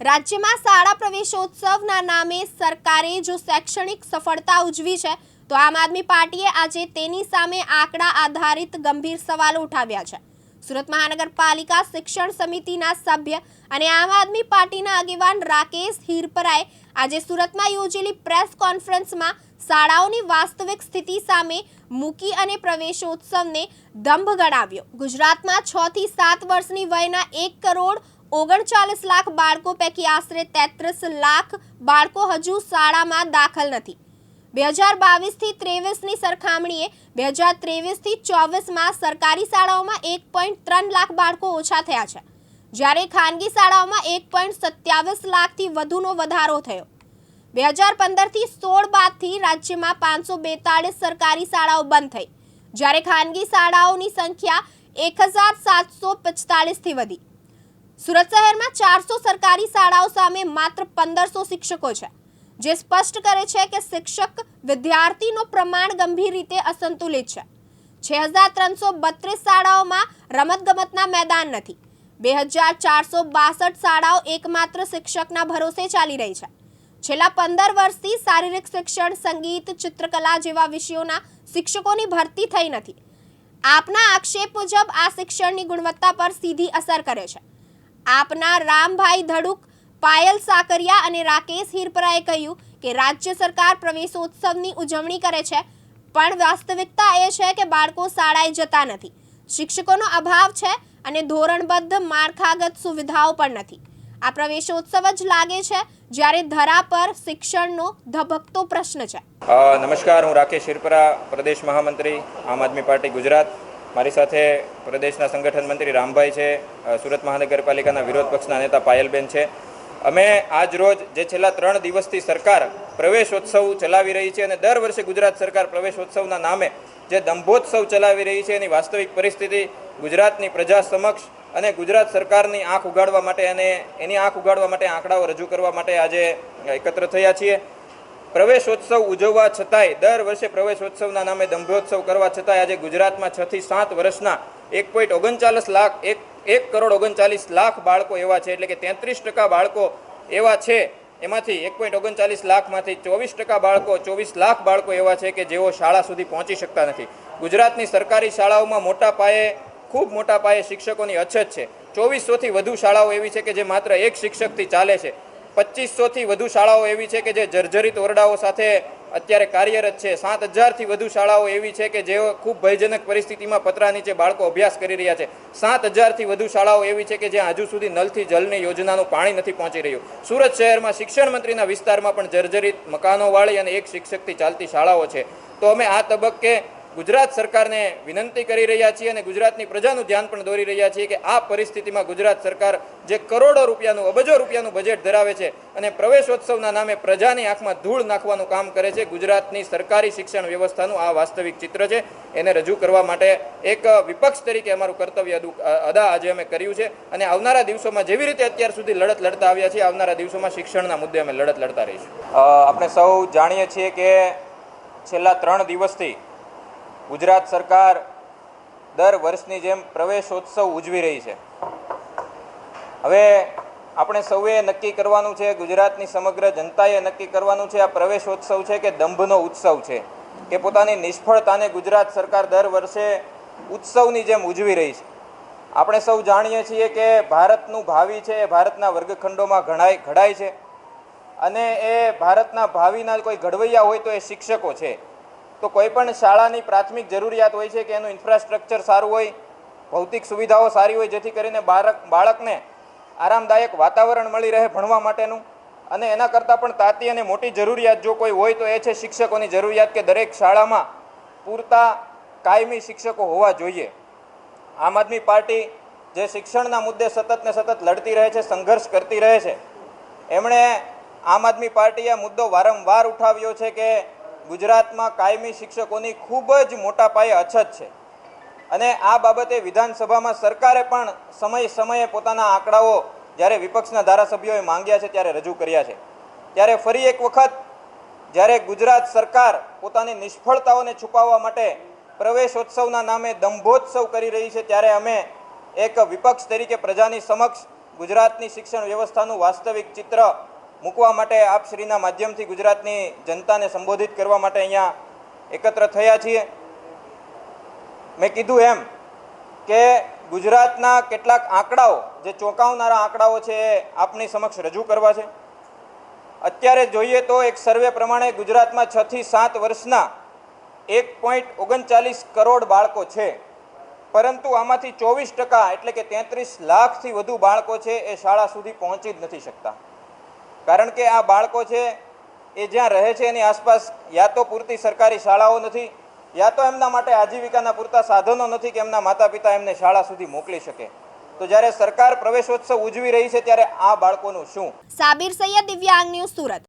રાજ્યમાં શાળા પ્રવેશોત્સવના નામે સરકારે જો શૈક્ષણિક સફળતા ઉજવી છે, તો આમ આદમી પાર્ટીએ આજે તેની સામે આંકડા આધારિત ગંભીર સવાલો ઉઠાવ્યા છે. સુરત મહાનગરપાલિકા શિક્ષણ સમિતિના સભ્ય અને આમ આદમી પાર્ટીના આગેવાન રાકેશ હિરપરાએ આજે સુરતમાં યોજેલી પ્રેસ કોન્ફરન્સમાં શાળાઓની વાસ્તવિક સ્થિતિ સામે મૂકી અને પ્રવેશોત્સવને દંભ ગણાવ્યો. ગુજરાતમાં છ થી સાત વર્ષની વયના એક કરોડ ઓગણચાલીસ લાખ બાળકો પૈકી આશરે તેત્રીસ લાખ બાળકો હજુ શાળામાં દાખલ નથી. બે હજાર બાવીસથી ત્રેવીસની સરખામણીએ બે હજાર ત્રેવીસથી ચોવીસમાં સરકારી શાળાઓમાં એક પોઈન્ટ ત્રણ લાખ બાળકો ઓછા થયા છે. જ્યારે ખાનગી શાળાઓમાં એક પોઈન્ટ સત્યાવીસ લાખથી વધુનો વધારો થયો. બે હજાર પંદરથી સોળ બાદથી રાજ્યમાં પાંચસો બેતાળીસ સરકારી શાળાઓ બંધ થઈ. જ્યારે ખાનગી શાળાઓની સંખ્યા એક હજાર સાતસો પિસ્તાળીસથી વધી. સુરત શહેરમાં ચારસો સરકારી શાળાઓ સામે માત્ર પંદરસો શિક્ષકો છે, જે સ્પષ્ટ કરે છે કે શિક્ષક વિદ્યાર્થીનો પ્રમાણ ગંભીર રીતે અસંતુલિત છે. છ હજાર ત્રણસો બત્રીસ શાળાઓમાં રમતગમતના મેદાન નથી. બે હજાર ચારસો બાસઠ શાળાઓ એકમાત્ર શિક્ષકના ભરોસે ચાલી રહી છે. છેલ્લા પંદર વર્ષથી શારીરિક શિક્ષણ, સંગીત, ચિત્રકલા જેવા વિષયોના શિક્ષકોની ભરતી થઈ નથી. આપના આક્ષેપ મુજબ આ શિક્ષણની ગુણવત્તા પર સીધી અસર કરે છે. આપના રામભાઈ ધડુક, પાયલ સાકરિયા અને રાકેશ હિરપરાએ કહ્યું કે રાજ્ય સરકાર પ્રવેશોત્સવની ઉજવણી કરે છે, પણ વાસ્તવિકતા એ છે કે બાળકો શાળાએ જતા નથી. શિક્ષકોનો અભાવ છે અને ધોરણબદ્ધ માળખાગત સુવિધાઓ પણ નથી. આ પ્રવેશોત્સવ જ લાગે છે જ્યારે ધરા પર શિક્ષણનો ધબકતો પ્રશ્ન છે. નમસ્કાર, હું રાકેશ શિરપરા પ્રદેશ મહામંત્રી, આમ આદમી પાર્ટી ગુજરાત. મારી સાથે પ્રદેશના સંગઠન મંત્રી રામભાઈ છે સુરત મહાનગરપાલિકાના વિરોધ પક્ષના નેતા પાયલબેન છે. અમે આજ રોજ જે છેલ્લા ત્રણ દિવસથી સરકાર પ્રવેશોત્સવ ચલાવી રહી છે અને દર વર્ષે ગુજરાત સરકાર પ્રવેશોત્સવના નામે જે દંભોત્સવ ચલાવી રહી છે એની વાસ્તવિક પરિસ્થિતિ ગુજરાતની પ્રજા સમક્ષ અને ગુજરાત સરકારની આંખ ઉગાડવા માટે અને એની આંખ ઉગાડવા માટે આંકડાઓ રજૂ કરવા માટે આજે એકત્ર થયા છીએ. પ્રવેશોત્સવ ઉજવવા છતાંય, દર વર્ષે પ્રવેશોત્સવના નામે દંભોત્સવ કરવા છતાંય આજે ગુજરાતમાં છ થી સાત વર્ષના એક પોઈન્ટ ઓગણચાલીસ લાખ, એક એક કરોડ ઓગણચાલીસ લાખ બાળકો એવા છે. એટલે કે તેત્રીસ ટકા બાળકો એવા છે. એમાંથી એક પોઈન્ટ ઓગણચાલીસ લાખમાંથી ચોવીસ ટકા બાળકો, ચોવીસ લાખ બાળકો એવા છે કે જેઓ શાળા સુધી પહોંચી શકતા નથી. ગુજરાતની સરકારી શાળાઓમાં મોટા પાયે, ખૂબ મોટા પાયે શિક્ષકોની અછત છે. ચોવીસોથી વધુ શાળાઓ એવી છે કે જે માત્ર એક શિક્ષકથી ચાલે છે. પચીસોથી વધુ શાળાઓ એવી છે કે જે જર્જરિત ઓરડાઓ સાથે અત્યારે કાર્યરત છે. સાત હજારથી વધુ શાળાઓ એવી છે કે જેઓ ખૂબ ભયજનક પરિસ્થિતિમાં પતરા નીચે બાળકો અભ્યાસ કરી રહ્યા છે. સાત હજારથી વધુ શાળાઓ એવી છે કે જ્યાં હજુ સુધી નલથી જલની યોજનાનું પાણી નથી પહોંચી રહ્યું. સુરત શહેરમાં શિક્ષણ મંત્રીના વિસ્તારમાં પણ જર્જરિત મકાનોવાળી અને એક શિક્ષકથી ચાલતી શાળાઓ છે. તો અમે આ તબક્કે ગુજરાત સરકારને વિનંતી કરી રહ્યા છીએ અને ગુજરાતની પ્રજાનું ધ્યાન પણ દોરી રહ્યા છીએ કે આ પરિસ્થિતિમાં ગુજરાત સરકાર જે કરોડો રૂપિયાનું, અબજો રૂપિયાનું બજેટ ધરાવે છે અને પ્રવેશોત્સવના નામે પ્રજાની આંખમાં ધૂળ નાખવાનું કામ કરે છે, ગુજરાતની સરકારી શિક્ષણ વ્યવસ્થાનું આ વાસ્તવિક ચિત્ર છે. એને રજૂ કરવા માટે એક વિપક્ષ તરીકે અમારું કર્તવ્ય અદા આજે અમે કર્યું છે અને આવનારા દિવસોમાં જેવી રીતે અત્યાર સુધી લડત લડતા આવ્યા છીએ, આવનારા દિવસોમાં શિક્ષણના મુદ્દે અમે લડત લડતા રહીશું. આપણે સૌ જાણીએ છીએ કે છેલ્લા ત્રણ દિવસથી ગુજરાત સરકાર દર વર્ષની જેમ પ્રવેશોત્સવ ઉજવી રહી છે. હવે આપણે સૌએ નક્કી કરવાનું છે, ગુજરાતની સમગ્ર જનતાએ નક્કી કરવાનું છે, આ પ્રવેશોત્સવ છે કે દંભનો ઉત્સવ છે. કે પોતાની નિષ્ફળતાને ગુજરાત સરકાર દર વર્ષે ઉત્સવની જેમ ઉજવી રહી છે. આપણે સૌ જાણીએ છીએ કે ભારતનું ભાવિ છે, એ ભારતના વર્ગખંડોમાં ઘણાય, ઘડાય છે. અને એ ભારતના ભાવિના કોઈ ઘડવૈયા હોય તો એ શિક્ષકો છે. તો કોઈ પણ શાળાની પ્રાથમિક જરૂરિયાત હોય છે કે એનું ઇન્ફ્રાસ્ટ્રક્ચર સારું હોય, ભૌતિક સુવિધાઓ સારી હોય, જેથી કરીને બાળક, બાળકને આરામદાયક વાતાવરણ મળી રહે ભણવા માટેનું. અને એના કરતાં પણ તાતી અને મોટી જરૂરિયાત જો કોઈ હોય તો એ છે શિક્ષકોની જરૂરિયાત કે દરેક શાળામાં પૂરતા કાયમી શિક્ષકો હોવા જોઈએ. આમ આદમી પાર્ટી જે શિક્ષણના મુદ્દે સતત ને સતત લડતી રહે છે, સંઘર્ષ કરતી રહે છે, એમણે આમ આદમી પાર્ટીએ મુદ્દો વારંવાર ઉઠાવ્યો છે કે ગુજરાતમાં કાયમી શિક્ષકોની ખૂબ જ મોટા પાયે અછત છે. અને આ બાબતે વિધાનસભામાં સરકારે પણ સમય સમયે પોતાના આંકડાઓ જ્યારે વિપક્ષના ધારાસભ્યોએ માંગ્યા છે ત્યારે રજૂ કર્યા છે. ત્યારે ફરી એક વખત જ્યારે ગુજરાત સરકાર પોતાની નિષ્ફળતાઓને છુપાવવા માટે પ્રવેશોત્સવના નામે દંભોત્સવ કરી રહી છે, ત્યારે અમે એક વિપક્ષ તરીકે પ્રજાની સમક્ષ ગુજરાતની શિક્ષણ વ્યવસ્થાનું વાસ્તવિક ચિત્ર મૂકવા માટે આપ શ્રીના માધ્યમથી ગુજરાતની જનતાને સંબોધિત કરવા માટે અહીંયા એકત્ર થયા છીએ. મેં કીધું એમ કે ગુજરાતના કેટલાક આંકડાઓ, જે ચોંકાવનારા આંકડાઓ છે, એ આપની સમક્ષ રજૂ કરવા છે. અત્યારે જોઈએ તો એક સર્વે પ્રમાણે ગુજરાતમાં છ થી સાત વર્ષના એક પોઈન્ટ ઓગણચાલીસ કરોડ બાળકો છે. પરંતુ આમાંથી ચોવીસ ટકા એટલે કે તેત્રીસ લાખથી વધુ બાળકો છે એ શાળા સુધી પહોંચી જ નથી શકતા. કારણ કે આ બાળકો છે, એ જ્યાં રહે છે એની આસપાસ યા તો પૂરતી સરકારી શાળાઓ નથી, યા તો એમના માટે આજીવિકાના પૂરતા સાધનો નથી કે એમના માતા પિતા એમને શાળા સુધી મોકલી શકે. તો જ્યારે સરકાર પ્રવેશોત્સવ ઉજવી રહી છે, ત્યારે આ બાળકોનું શું? સાબિર સૈયદ દિવ્યાંગ ન્યૂઝ સુરત.